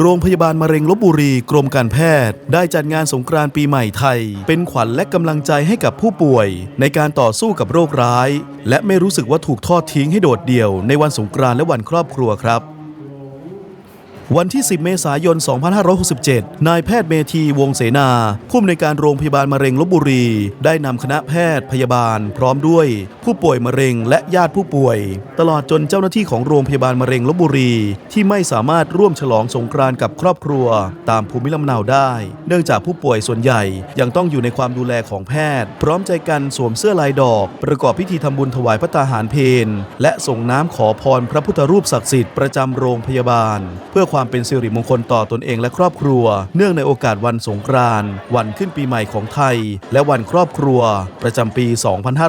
โรงพยาบาลมะเร็งลบบุรีกรมการแพทย์ ได้จัดงานสงกรานต์ปีใหม่ไทย เป็นขวัญและกำลังใจให้กับผู้ป่วย ในการต่อสู้กับโรคร้าย และไม่รู้สึกว่าถูกทอดทิ้งให้โดดเดี่ยวในวันสงกรานต์และวันครอบครัวครับ วันที่ 10 เมษายน 2567 นายแพทย์เมธีวงเสนา ผู้อำนวยการโรงพยาบาลมะเร็งลบบุรี ได้นำคณะแพทย์พยาบาล พร้อมด้วย ผู้ป่วยมะเร็งและญาติผู้ป่วย ตลอดจนเจ้าหน้าที่ของโรงพยาบาลมะเร็งลบบุรี ที่ไม่สามารถร่วมฉลองสงกรานต์กับครอบครัว ตามภูมิลำเนาได้ เนื่องจากผู้ป่วยส่วนใหญ่ยังต้องอยู่ในความดูแลของแพทย์ พร้อมใจกันสวมเสื้อลายดอก ประกอบพิธีทำบุญถวายพระตาหารเพนและส่งน้ำขอพรพระพุทธรูปศักดิ์สิทธิ์ประจำโรงพยาบาล เพื่อความความเป็นสิริมงคลต่อตนเองและครอบครัว เนื่องในโอกาสวันสงกรานต์วันขึ้นปีใหม่ของไทย และวันครอบครัว ประจำปี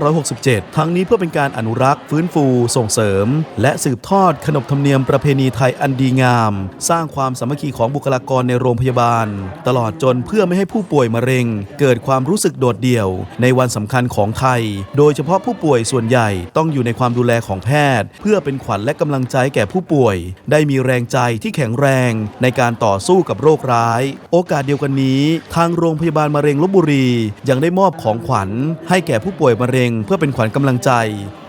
2567 ทั้งนี้เพื่อเป็นการอนุรักษ์ ฟื้นฟู ส่งเสริม และสืบทอดขนบธรรมเนียมประเพณีไทยอันดีงาม สร้างความสามัคคีของบุคลากรในโรงพยาบาล ตลอดจนเพื่อไม่ให้ผู้ป่วยมะเร็ง เกิดความรู้สึกโดดเดี่ยว ในวันสำคัญของไทย โดยเฉพาะผู้ป่วยส่วนใหญ่ต้องอยู่ในความดูแลของแพทย์ เพื่อเป็นขวัญและกำลังใจแก่ผู้ป่วย ได้มีแรงใจที่แข็งแรงในการต่อสู้กับโรคร้าย โอกาสเดียวกันนี้ ทางโรงพยาบาลมะเร็งลบบุรี ยังได้มอบของขวัญ ให้แก่ผู้ป่วยมะเร็งเพื่อเป็นขวัญกำลังใจ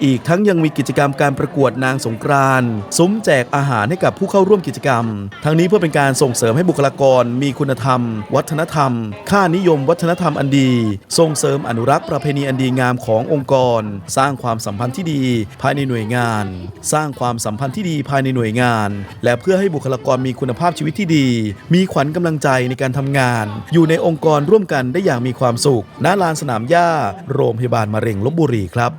อีกทั้งยังมีกิจกรรมการประกวดนางสงกรานต์ซุ้มแจกอาหารให้กับผู้เข้าร่วมกิจกรรม ทั้งนี้เพื่อเป็นการส่งเสริมให้บุคลากร มีคุณธรรม วัฒนธรรม ค่านิยม วัฒนธรรมอันดี ส่งเสริมอนุรักษ์ประเพณีอันดีงามขององค์กร สร้างความสัมพันธ์ที่ดีภายในหน่วยงาน สร้างความสัมพันธ์ที่ดีภายในหน่วยงาน และเพื่อให้บุคลากรรมีคุณภาพชีวิตที่ดี มีขวัญกำลังใจในการทำงาน อยู่ในองค์กรร่วมกันได้อย่างมีความสุขณลานสนามหญ้า โรงพยาบาลมะเร็งลบบุรีครับ